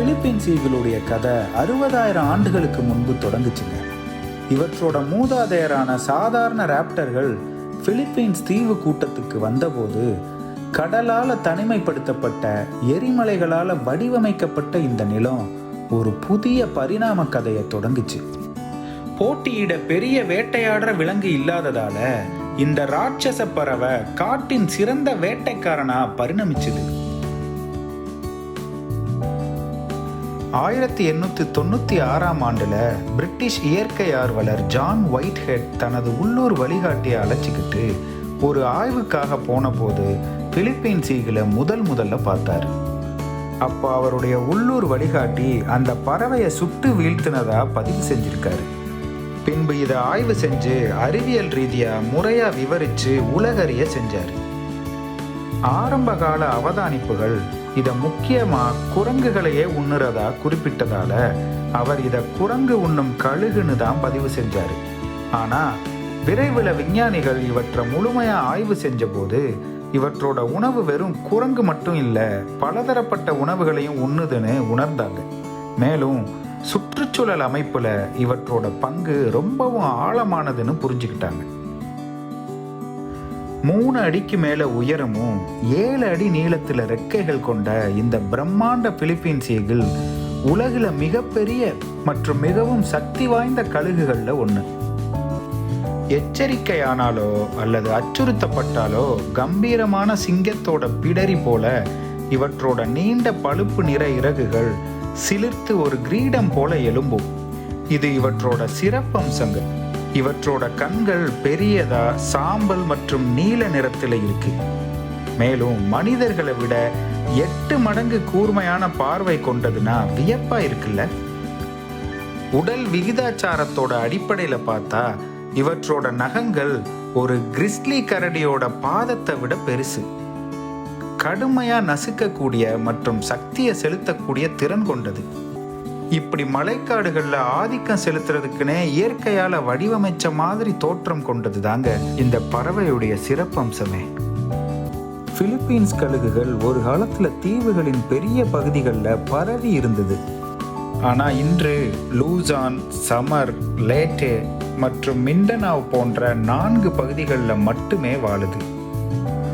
Philippines இவளுடைய கதை அறுபதாயிரம் ஆண்டுகளுக்கு முன்பு தொடங்குச்சுங்க. இவற்றோட மூதாதையரான சாதாரண ராப்டர்கள் பிலிப்பீன்ஸ் தீவு கூட்டத்துக்கு வந்தபோது கடலால தனிமைப்படுத்தப்பட்ட எரிமலைகளால வடிவமைக்கப்பட்ட இந்த நிலம் ஒரு புதிய பரிணாம கதையை தொடங்குச்சு. போட்டியிட பெரிய வேட்டையாடுற விலங்கு இல்லாததால இந்த ராட்சச பறவை காட்டின் சிறந்த வேட்டைக்காரனா பரிணமிச்சுது. ஆயிரத்தி எண்ணூற்றி தொண்ணூற்றி ஆறாம் ஆண்டில் பிரிட்டிஷ் இயற்கை ஆர்வலர் ஜான் ஒயிட் ஹெட் தனது உள்ளூர் வழிகாட்டியை அழைச்சிக்கிட்டு ஒரு ஆய்வுக்காக போனபோது பிலிப்பைன் பிலிப்பீன் முதல் முதல்ல பார்த்தார். அப்போ அவருடைய உள்ளூர் வழிகாட்டி அந்த பறவையை சுட்டு வீழ்த்தினதா பதிவு செஞ்சிருக்காரு. பின்பு இதை ஆய்வு செஞ்சு அறிவியல் ரீதியாக முறையாக விவரித்து உலகறிய செஞ்சார். ஆரம்பகால அவதானிப்புகள் இதை முக்கியமாக குரங்குகளையே உண்ணுறதா குறிப்பிட்டதால அவர் இதை குரங்கு உண்ணும் கழுகுன்னு தான் பதிவு செஞ்சார். ஆனால் விரைவில் விஞ்ஞானிகள் இவற்றை முழுமையாக ஆய்வு செஞ்சபோது இவற்றோட உணவு வெறும் குரங்கு மட்டும் இல்லை பலதரப்பட்ட உணவுகளையும் உண்ணுதுன்னு உணர்ந்தாங்க. மேலும் சுற்றுச்சூழல் அமைப்பில் இவற்றோட பங்கு ரொம்பவும் ஆழமானதுன்னு புரிஞ்சுக்கிட்டாங்க. மூணு அடிக்கு மேல உயரமும் ஏழு அடி நீளத்தில் ரெக்கைகள் கொண்ட இந்த பிரம்மாண்ட பிலிப்பீன் சீகிள் உலகில் மிகப்பெரிய மற்றும் மிகவும் சக்தி வாய்ந்த கழுகுகளில் ஒன்று எச்சரிக்கையானாலோ அல்லது அச்சுறுத்தப்பட்டாலோ கம்பீரமான சிங்கத்தோட பிடரி போல இவற்றோட நீண்ட பழுப்பு நிற இறகுகள் சிலிர்த்து ஒரு கிரீடம் போல எழும்பும். இது இவற்றோட சிறப்பம்சங்கள். இவற்றோட கண்கள் பெரியதா சாம்பல் மற்றும் நீல நிறத்தில் இருக்கு. மேலும் மனிதர்களை விட எட்டு மடங்கு கூர்மையான பார்வை கொண்டதுன்னா வியப்பா இருக்குல்ல? உடல் விகிதாச்சாரத்தோட அடிப்படையில பார்த்தா இவற்றோட நகங்கள் ஒரு கிறிஸ்லி கரடியோட பாதத்தை விட பெருசு. கடுமையா நசுக்கக்கூடிய மற்றும் சக்தியை செலுத்தக்கூடிய திறன் கொண்டது. இப்படி மலைக்காடுகளில் ஆதிக்கம் செலுத்துறதுக்குனே இயற்கையால் வடிவமைச்ச மாதிரி தோற்றம் கொண்டது தாங்க இந்த பறவையுடைய சிறப்பம்சமே. பிலிப்பீன்ஸ் கழுகுகள் ஒரு காலத்தில் தீவுகளின் பெரிய பகுதிகளில் பரவி இருந்தது. ஆனால் இன்று லூசான் சமர் லேட்டே மற்றும் மிண்டனாவ் போன்ற நான்கு பகுதிகளில் மட்டுமே வாழுது.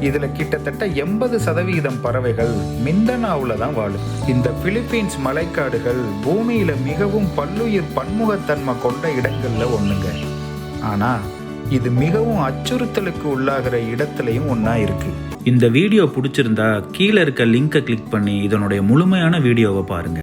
இதுல கிட்டத்தட்ட எண்பது சதவிகிதம் பறவைகள் மிந்தனாவில் தான் வாழும். இந்த பிலிப்பீன்ஸ் மலைக்காடுகள் பூமியில மிகவும் பல்லுயிர் பன்முகத்தன்மை கொண்ட இடங்கள்ல ஒண்ணுங்க. ஆனா இது மிகவும் அச்சுறுத்தலுக்கு உள்ளாகிற இடத்துலையும் ஒன்றா இருக்கு. இந்த வீடியோ பிடிச்சிருந்தா கீழே இருக்க லிங்கை கிளிக் பண்ணி இதனுடைய முழுமையான வீடியோவை பாருங்க.